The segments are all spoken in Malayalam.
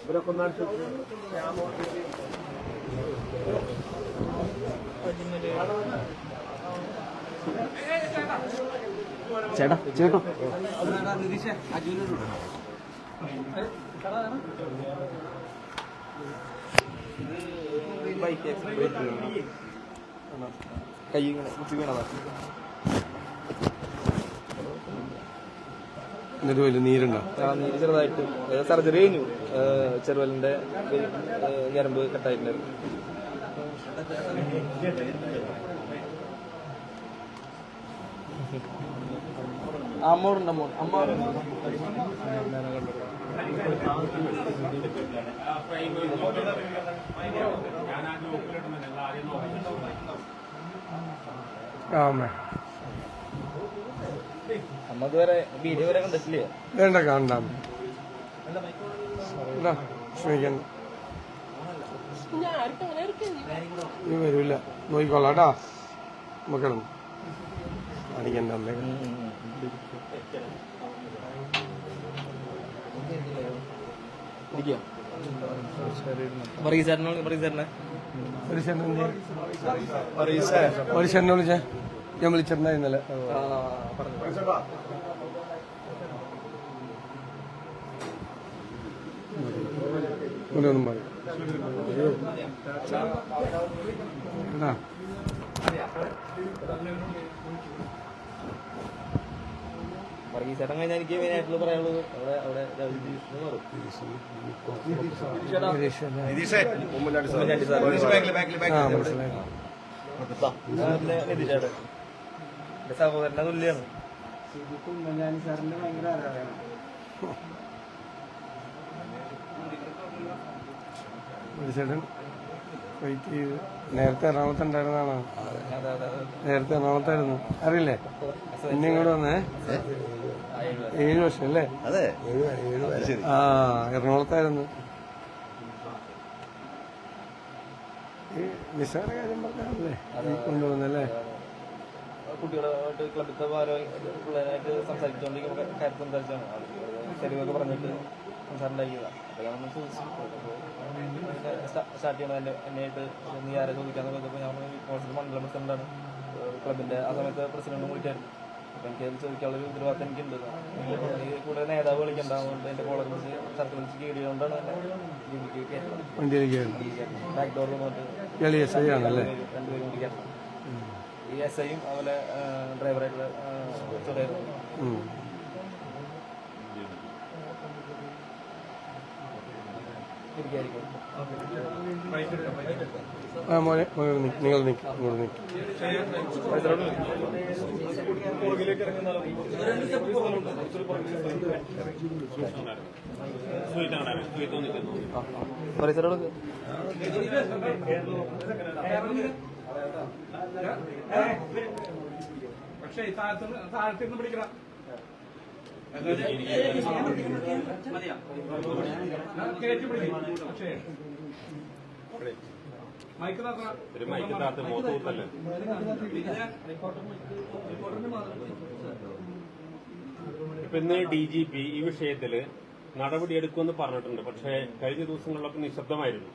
ഇവരൊക്കെ ഒന്നാണ് ചേട്ടാ ചേട്ടോ. കൈ ഇങ്ങനെ കുത്തി വീണതാ എന്നിട്ട് വലിയ നീരുണ്ടോ ആ, നീര് ചെറുതായിട്ട് സർജറി കഴിഞ്ഞു ചെറുവലിന്റെ ഞരമ്പ് കട്ടായിട്ടുണ്ടായിരുന്നു. അമ്മോടുണ്ട് അമ്മോ അമ്മ വേണ്ട കാണാം ക്ഷമിക്കണ്ട നീ വരൂല. നോക്കിക്കോളാം കേട്ടാ. മക്കളും കാണിക്കണ്ട അമ്മേ. ഇരിക്കാം? പറയീസേട്ടനോട് പറയീസേട്ടനെ ഒരു ചെന്നെ ഒരു ചെന്നെ വിളിച്ചേ ഞാൻ വിളിച്ചിരുന്ന ഇന്നലെ. ഒന്നും പറയും. കഴിഞ്ഞാൽ എനിക്ക് മെയിനായിട്ടുള്ള പറയാനുള്ളത് അവിടെ അവിടെ എന്ന് ചേട്ടൻ. വെയിറ്റ് ചെയ്ത്. നേരത്തെ എറണാകുളത്ത് ഉണ്ടായിരുന്നതാണ് നേരത്തെ എറണാകുളത്തായിരുന്നു. അറിയില്ലേ? പിന്നെ ഇങ്ങോട്ട് വന്നേ. ഏഴ് വർഷം അല്ലേ? അതെ. ആ എറണാകുളത്തായിരുന്നു. നിസ്സാര കാര്യം പറഞ്ഞല്ലേ ഈ കൊണ്ടുവന്നല്ലേ കുട്ടികളായിട്ട് ക്ലബിലത്തെ പിള്ളേരായിട്ട് സംസാരിച്ചുകൊണ്ടിരിക്കുമ്പോൾ കാര്യത്തിൽ സംസാരിച്ചാണ്. തെരുവൊക്കെ പറഞ്ഞിട്ട് സംസാരമുണ്ടാക്കിയതാണ് അപ്പോൾ ഞാൻ ഒന്ന് ചോദിച്ചു. സ്റ്റാർട്ട് ചെയ്യണം എന്റെ എന്നെയായിട്ട്. നീ ആരെ ചോദിക്കാന്ന് പറഞ്ഞപ്പോൾ ഞാൻ കോൺസൽ മണ്ഡലം പ്രസിഡന്റാണ്. ക്ലബിന്റെ ആ സമയത്ത് പ്രസിഡന്റും കൂടിയിട്ടായിരുന്നു. അപ്പോൾ എനിക്ക് ചോദിക്കാനുള്ള ഒരു ഉത്തരവാദിത്തം എനിക്കുണ്ട്. കൂടെ നേതാവ് കളിക്കണ്ട അതുകൊണ്ട് എന്റെ കോളേജ് വിളിച്ച് സർക്കിൾ വിളിച്ച് കീഴിയോണ്ടാണ് എന്നെ ജോലിക്ക് ബാക്ക് ഡോറിൽ വന്നിട്ട് രണ്ടുപേരും കയറ്റണം ഈ എസ് ഐയും അതുപോലെ ഡ്രൈവറായിട്ടുള്ള ചെറിയായിരുന്നു ഇരിക്കായിരിക്കും. ആ മോനെ. നിങ്ങൾ നിൽക്കും ഇങ്ങോട്ട് നിൽക്കും പക്ഷേ പിടിക്കണം കയറ്റി പിടിക്കും പക്ഷേ മൈക്ക് ഒരു മൈക്കിനകത്ത് മുഖത്ത് കുത്തല്ലേ? ഇപ്പൊ ഇന്ന് ഡി ജി പി ഈ വിഷയത്തിൽ നടപടിയെടുക്കുമെന്ന് പറഞ്ഞിട്ടുണ്ട്. പക്ഷേ കഴിഞ്ഞ ദിവസങ്ങളിലൊക്കെ നിശബ്ദമായിരുന്നു.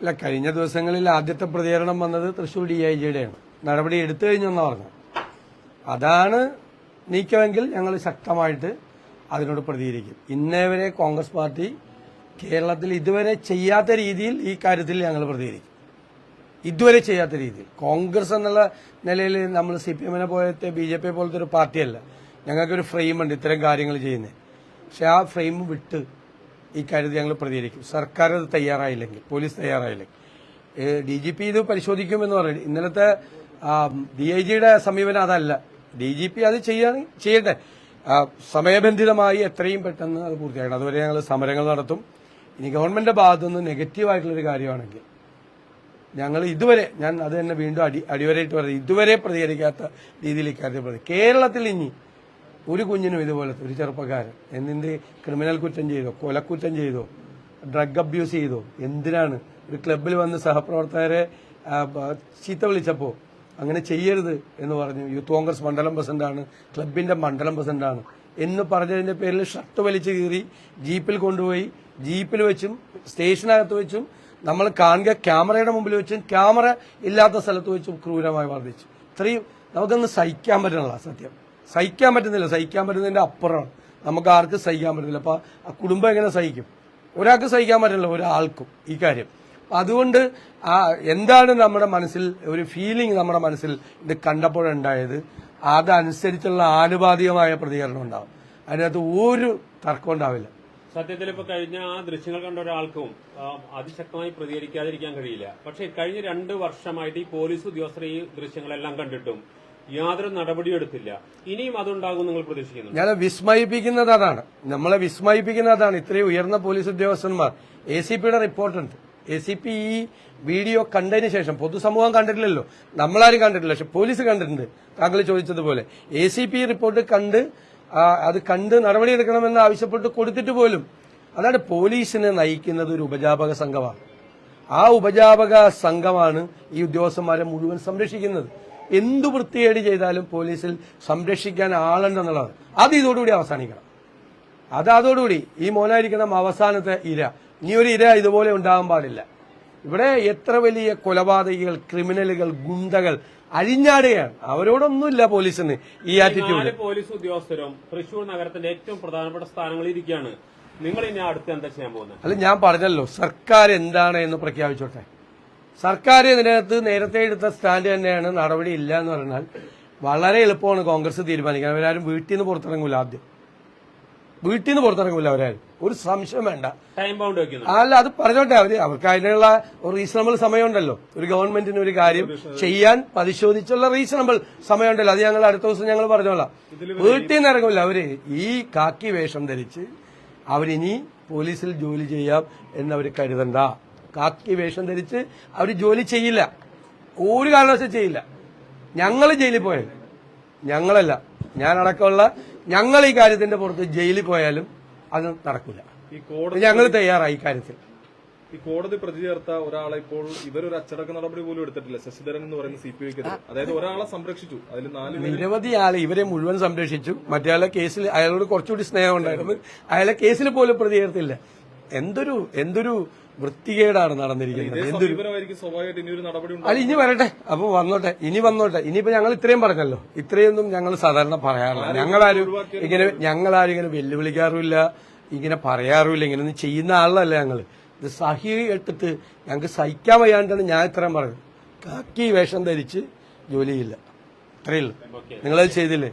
അല്ല കഴിഞ്ഞ ദിവസങ്ങളിൽ ആദ്യത്തെ പ്രതികരണം വന്നത് തൃശൂർ ഡി ഐ ജിയുടെയാണ് നടപടി എടുത്തു കഴിഞ്ഞെന്ന് പറഞ്ഞു. അതാണ് നീക്കമെങ്കിൽ ഞങ്ങൾ ശക്തമായിട്ട് അതിനോട് പ്രതികരിക്കും. ഇന്നേവരെ കോൺഗ്രസ് പാർട്ടി കേരളത്തിൽ ഇതുവരെ ചെയ്യാത്ത രീതിയിൽ ഈ കാര്യത്തിൽ ഞങ്ങൾ പ്രതികരിക്കും. ഇതുവരെ ചെയ്യാത്ത രീതിയിൽ. കോൺഗ്രസ് എന്നുള്ള നിലയിൽ നമ്മൾ സി പി എമ്മിനെ പോലത്തെ ബി ജെ പി പോലത്തെ ഒരു പാർട്ടിയല്ല. ഞങ്ങൾക്കൊരു ഫ്രെയിമുണ്ട് ഇത്തരം കാര്യങ്ങൾ ചെയ്യുന്നത് പക്ഷെ ആ ഫ്രെയിം വിട്ട് ഈ കാര്യത്തിൽ ഞങ്ങൾ പ്രതികരിക്കും. സർക്കാർ അത് തയ്യാറായില്ലെങ്കിൽ പോലീസ് തയ്യാറായില്ലെങ്കിൽ. ഡി ജി പി ഇത് പരിശോധിക്കുമെന്ന് പറയുന്നത്. ഇന്നലത്തെ ഡി ഐ ജിയുടെ സമീപനം അതല്ല. ഡി ജി പി അത് ചെയ്യാൻ ചെയ്യട്ടെ. സമയബന്ധിതമായി എത്രയും പെട്ടെന്ന് അത് പൂർത്തിയാക്കണം. അതുവരെ ഞങ്ങൾ സമരങ്ങൾ നടത്തും. ഇനി ഗവൺമെന്റിന്റെ ഭാഗത്തുനിന്ന് നെഗറ്റീവായിട്ടുള്ളൊരു കാര്യമാണെങ്കിൽ ഞങ്ങൾ ഇതുവരെ ഞാൻ അത് തന്നെ വീണ്ടും അടി അടിവരയിട്ട് പറയുന്നത് ഇതുവരെ പ്രതികരിക്കാത്ത രീതിയിൽ ഇക്കാര്യത്തിൽ പറയും കേരളത്തിൽ ഇനി ഒരു കുഞ്ഞിനും ഇതുപോലത്തെ ഒരു ചെറുപ്പക്കാരൻ എന്തിന് ക്രിമിനൽ കുറ്റം ചെയ്തോ കൊലക്കുറ്റം ചെയ്തോ ഡ്രഗ് അബ്യൂസ് ചെയ്തോ എന്തിനാണ്? ഒരു ക്ലബിൽ വന്ന് സഹപ്രവർത്തകരെ ചീത്ത വിളിച്ചപ്പോ അങ്ങനെ ചെയ്യരുത് എന്ന് പറഞ്ഞു. യൂത്ത് കോൺഗ്രസ് മണ്ഡലം പ്രസിഡന്റാണ് ക്ലബിന്റെ മണ്ഡലം പ്രസിഡന്റാണ് എന്ന് പറഞ്ഞതിന്റെ പേരിൽ ഷർട്ട് വലിച്ചു കീറി ജീപ്പിൽ കൊണ്ടുപോയി ജീപ്പിൽ വെച്ചും സ്റ്റേഷനകത്ത് വെച്ചും നമ്മൾ കാണുക ക്യാമറയുടെ മുമ്പിൽ വെച്ചും ക്യാമറ ഇല്ലാത്ത സ്ഥലത്ത് വെച്ചും ക്രൂരമായി വർദ്ധിച്ചു ഇത്രയും നമുക്കൊന്ന് സഹിക്കാൻ പറ്റുന്നില്ല സത്യം. സഹിക്കാൻ പറ്റുന്നില്ല. സഹിക്കാൻ പറ്റുന്നതിന്റെ അപ്പുറമാണ് നമുക്ക് ആർക്കും സഹിക്കാൻ പറ്റുന്നില്ല. അപ്പൊ ആ കുടുംബം എങ്ങനെ സഹിക്കും? ഒരാൾക്ക് സഹിക്കാൻ പറ്റില്ല ഒരാൾക്കും ഈ കാര്യം. അതുകൊണ്ട് ആ എന്താണ് നമ്മുടെ മനസ്സിൽ ഒരു ഫീലിംഗ് നമ്മുടെ മനസ്സിൽ ഇത് കണ്ടപ്പോഴുണ്ടായത്? അതനുസരിച്ചുള്ള ആനുപാതികമായ പ്രതികരണം ഉണ്ടാവും. അതിനകത്ത് ഒരു തർക്കം ഉണ്ടാവില്ല. സത്യത്തിൽ ഇപ്പൊ കഴിഞ്ഞ ആ ദൃശ്യങ്ങൾ കണ്ട ഒരാൾക്കും അതിശക്തമായി പ്രതികരിക്കാതിരിക്കാൻ കഴിയില്ല. പക്ഷേ കഴിഞ്ഞ രണ്ട് വർഷമായിട്ട് ഈ പോലീസ് ഉദ്യോഗസ്ഥർ ഈ ദൃശ്യങ്ങളെല്ലാം കണ്ടിട്ടും യാതൊരു നടപടിയും എടുത്തില്ല. ഇനിയും അതുണ്ടാകും നിങ്ങൾ പ്രതീക്ഷിക്കുന്നു? ഞാൻ വിസ്മയിപ്പിക്കുന്നത് അതാണ്. നമ്മളെ വിസ്മയിപ്പിക്കുന്നത് അതാണ്. ഇത്രയും ഉയർന്ന പോലീസ് ഉദ്യോഗസ്ഥന്മാർ. എ സി പിയുടെ റിപ്പോർട്ടുണ്ട്. എ സി പി ഈ വീഡിയോ കണ്ടതിന് ശേഷം പൊതുസമൂഹം കണ്ടിട്ടില്ലല്ലോ. നമ്മളാരും കണ്ടിട്ടില്ല. പക്ഷെ പോലീസ് കണ്ടിട്ടുണ്ട്. താങ്കൾ ചോദിച്ചതുപോലെ. എ സി പി റിപ്പോർട്ട് കണ്ട് അത് കണ്ട് നടപടിയെടുക്കണമെന്ന് ആവശ്യപ്പെട്ട് കൊടുത്തിട്ട് പോലും അതാണ് പോലീസിനെ നയിക്കുന്നത് ഒരു ഉപജാപക സംഘമാണ്. ആ ഉപജാപക സംഘമാണ് ഈ ഉദ്യോഗസ്ഥന്മാരെ മുഴുവൻ സംരക്ഷിക്കുന്നത്. എന്തു വൃത്തികേട് ചെയ്താലും പോലീസിൽ സംരക്ഷിക്കാൻ ആളുണ്ടെന്നുള്ളത് അത് ഇതോടുകൂടി അവസാനിക്കണം. അത് അതോടുകൂടി ഈ മോനായിരിക്കണം അവസാനത്തെ ഇര. ഇനിയൊരു ഇര ഇതുപോലെ ഉണ്ടാകാൻ പാടില്ല. ഇവിടെ എത്ര വലിയ കൊലപാതകികൾ ക്രിമിനലുകൾ ഗുണ്ടകൾ അഴിഞ്ഞാടുകയാണ്. അവരോടൊന്നുമില്ല പോലീസിന് ഈ ആറ്റിറ്റ്യൂഡ് പോലീസ് ഉദ്യോഗസ്ഥരും തൃശൂർ നഗരത്തിന്റെ ഏറ്റവും പ്രധാനപ്പെട്ട സ്ഥാനങ്ങളിൽ ഇരിക്കുകയാണ്. നിങ്ങൾ ഇനി അടുത്ത് എന്താ ചെയ്യാൻ പോകുന്നത്? അല്ല ഞാൻ പറഞ്ഞല്ലോ സർക്കാർ എന്താണ് എന്ന് പ്രഖ്യാപിച്ചോട്ടെ. സർക്കാർ ഇതിനകത്ത് നേരത്തെ എടുത്ത സ്റ്റാൻഡ് തന്നെയാണ് നടപടി ഇല്ല എന്ന് പറഞ്ഞാൽ വളരെ എളുപ്പമാണ് കോൺഗ്രസ് തീരുമാനിക്കാൻ. അവരാരും വീട്ടിൽ നിന്ന് പുറത്തിറങ്ങൂല ആദ്യം. വീട്ടിൽ നിന്ന് പുറത്തിറങ്ങൂല അവരാരും ഒരു സംശയം വേണ്ട. ടൈം ബൗണ്ട് അല്ല അത് പറഞ്ഞോട്ടെ അവർ അവർക്ക് അതിനുള്ള റീസണബിൾ സമയമുണ്ടല്ലോ. ഒരു ഗവൺമെന്റിന് ഒരു കാര്യം ചെയ്യാൻ പരിശോധിച്ചുള്ള റീസണബിൾ സമയമുണ്ടല്ലോ. അത് ഞങ്ങൾ അടുത്ത ദിവസം ഞങ്ങൾ പറഞ്ഞോളാം. വീട്ടിൽ നിന്ന് ഇറങ്ങില്ല അവർ ഈ കാക്കി വേഷം ധരിച്ച് അവരിനി പോലീസിൽ ജോലി ചെയ്യാം എന്നവർ കരുതണ്ട. കാക്കി വേഷം ധരിച്ച് അവർ ജോലി ചെയ്യില്ല. ഒരു കാരണവശാലും ചെയ്യില്ല. ഞങ്ങൾ ജയിലിൽ പോയത് ഞങ്ങളല്ല. ഞാനടക്കമുള്ള ഞങ്ങൾ ഈ കാര്യത്തിന്റെ പുറത്ത് ജയിലിൽ പോയാലും അത് നടക്കില്ല ഈ കോടതി ഞങ്ങൾ തയ്യാറായി കാര്യത്തിൽ. ഈ കോടതി പ്രതി ചേർത്ത ഒരാളെ ഇപ്പോൾ ഇവരൊരു അച്ചടക്ക നടപടി പോലും എടുത്തിട്ടില്ല. ശശിധരൻ എന്ന് പറയുന്ന സി പി ഐക്ക് അതായത് ഒരാളെ സംരക്ഷിച്ചു. അതിൽ നാല് നിരവധി ആളെ ഇവരെ മുഴുവൻ സംരക്ഷിച്ചു. മറ്റേ കേസിൽ അയാളോട് കുറച്ചുകൂടി സ്നേഹം ഉണ്ടായിരുന്നു. അയാളെ കേസിൽ പോലും പ്രതി ചേർത്തില്ല. എന്തൊരു എന്തൊരു വൃത്തികേടാണ് നടന്നിരിക്കുന്നത്. എന്തൊരു അല്ല ഇനി വരട്ടെ. അപ്പൊ വന്നോട്ടെ ഇനി വന്നോട്ടെ. ഇനിയിപ്പോ ഞങ്ങൾ ഇത്രയും പറഞ്ഞല്ലോ. ഇത്രയൊന്നും ഞങ്ങൾ സാധാരണ പറയാറില്ല. ഞങ്ങളാരും ഇങ്ങനെ ഞങ്ങളാരും ഇങ്ങനെ വെല്ലുവിളിക്കാറുമില്ല. ഇങ്ങനെ പറയാറുമില്ല. ഇങ്ങനെ ഒന്നും ചെയ്യുന്ന ആളല്ല ഞങ്ങൾ ഇത് സഹി എടുത്തിട്ട് ഞങ്ങൾക്ക് സഹിക്കാൻ വയ്യാണ്ടാണ് ഞാൻ ഇത്രയും പറഞ്ഞത്. കാക്കി വേഷം ധരിച്ച് ജോലി ചെയ്യില്ല അത്രയേ ഉള്ളൂ. നിങ്ങളത് ചെയ്തില്ലേ?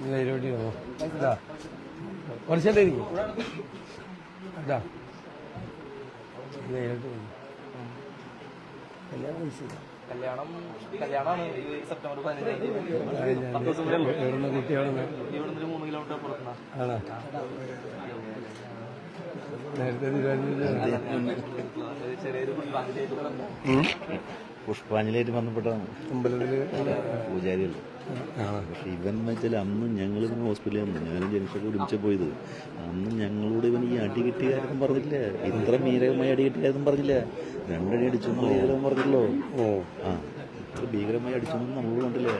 ഇത് ഇതിലോട്ട് ഇരുന്നോ. ഇതാ. കുറച്ചേരം ഇരിക്കും. അതാ ഇതിലോട്ട് ഇരുന്നോ. കല്യാണം കഴിച്ചില്ല. കല്യാണം കല്യാണമാണ്. ഈ സെപ്റ്റംബർ പതിനഞ്ചാം തീയതി. എവിടുന്ന് എവിടുന്ന് കുട്ടി എവിടുന്ന് ഇവിടുന്ന് മൂന്ന് കിലോമീറ്റർ പുറത്തുനിന്നാ. ആണോ? നേരത്തെ ചെറിയൊരു പുഷ്പാഞ്ജലിയായിട്ട് അമ്പലത്തിൽ പൂജാരികൾ. പക്ഷെ ഇവൻ വെച്ചാൽ അന്ന് ഞങ്ങൾ ഇവൻ ഹോസ്പിറ്റലിൽ വന്നു ഞാനും ജനിച്ചൊക്കെ ഒരുമിച്ച് പോയത്. അന്ന് ഞങ്ങളോട് ഇവൻ ഈ അടി കിട്ടിയ കാര്യം പറഞ്ഞില്ല ഇത്ര മീരകമായി അടി കിട്ടിയ കാര്യം പറഞ്ഞില്ല. രണ്ടടി അടിച്ചു കാര്യം പറഞ്ഞല്ലോ ഓ. ആ ഇത്ര ഭീകരമായി അടിച്ചു നമ്മൾ നമ്മളോട് കണ്ടില്ല.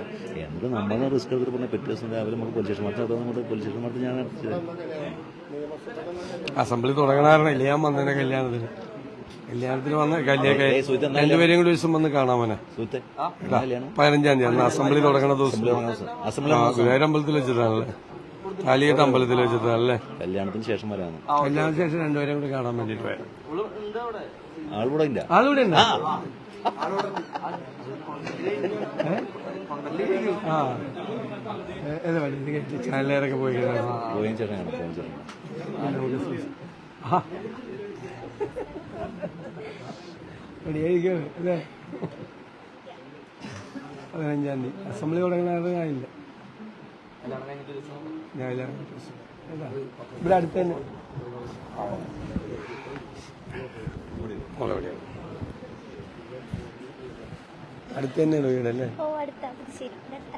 എന്നിട്ട് നമ്മളെ റിസ്ക് എടുത്തിട്ട് പറഞ്ഞ പിറ്റേ ദിവസം രാവിലെ നമുക്ക് പോലീസ് സ്റ്റേഷൻ മാറ്റി നമ്മുടെ പോലീസ് സ്റ്റേഷൻ മാറ്റി ഞാൻ അടിച്ചത് അസംബ്ലി തുടങ്ങണാറില്ല ഞാൻ വന്നതിനെ കല്യാണത്തിന്. കല്യാണത്തിന് വന്ന കല്യാണം? രണ്ടുപേരെയും കൂടി ദിവസം വന്ന് കാണാമോനെ പതിനഞ്ചാം തീയതി അന്ന് അസംബ്ലി തുടങ്ങുന്ന ദിവസം. അസംബ്ലി ആ ഗുരുവായൂർ അമ്പലത്തിൽ വെച്ചിട്ടാണല്ലേ? താലികെട്ട് അമ്പലത്തിൽ വെച്ചിട്ടാണല്ലേ? കല്യാണത്തിന് ശേഷം വരാന്ന് കല്യാണത്തിന് ശേഷം രണ്ടുപേരെയും കൂടി കാണാൻ വേണ്ടിട്ട് ആളുകൂടെ ആളിവിടെ ഉണ്ട് ആ. ഏത് വഴി? ഇത് കേട്ട് ചാനലുകാരൊക്കെ പോയി കഴിഞ്ഞാൽ റെഡിയായിരിക്കും അല്ലേ? പതിനഞ്ചാം തീയതി. അസംബ്ലി ഒരു ദിവസം. ഞാനില്ല. ഇവിടെ അടുത്ത് തന്നെ? അടുത്ത് തന്നെയാണ് വീടല്ലേ ഓ അടുത്ത ശരി അടുത്ത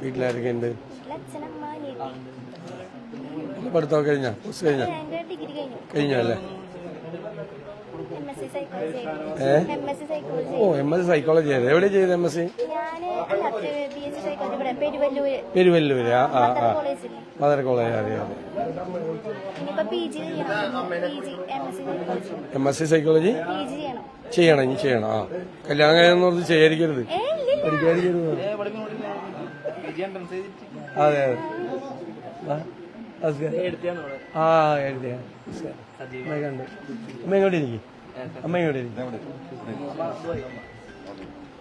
വീട്ടിലാരൊക്കെ ഉണ്ട് പഠിത്തമൊക്കെ കഴിഞ്ഞാ? കോഴ്സ് കഴിഞ്ഞാ? കഴിഞ്ഞു. അല്ലേ? ഏ? ഓ എം എസ് സി സൈക്കോളജി ചെയ്ത് എവിടെ ചെയ്ത് എം എസ് സി പെരുവല്ലൂര്. ആ ആ മദർ കോളേജ് അറിയാം എം എസ് സി സൈക്കോളജി ചെയ്യണം. ഇനി ചെയ്യണം ആ. കല്യാണം കഴിയുന്നോർത്ത് ചെയ്യാതിരിക്കരുത്. ഏ ഇല്ല പഠിക്കാതിരിക്കരുത് അതെ അതെ. ആ, എഴുതിയ കണ്ടു അമ്മ ഇരിക്കും. അമ്മ ഇങ്ങോട്ട് ഇരിക്കും.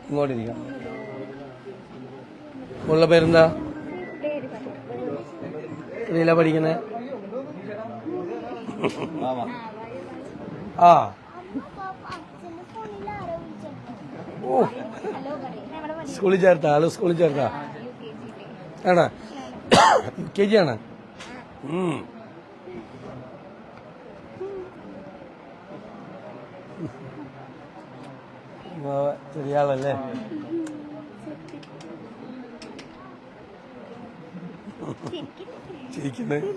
ഇങ്ങോട്ട് ഇരിക്കാം. ഉള്ള പേരെന്താ? ഇതിലാ പഠിക്കുന്നത് ആ. ഓ. ഹലോ സ്കൂളിൽ ചേർത്താ ആൾ സ്കൂളിൽ ചേർത്താ. ആണോ? യു കെ ജി ആണ് ചെറിയ ആളല്ലേ ചിരിക്കുന്നത്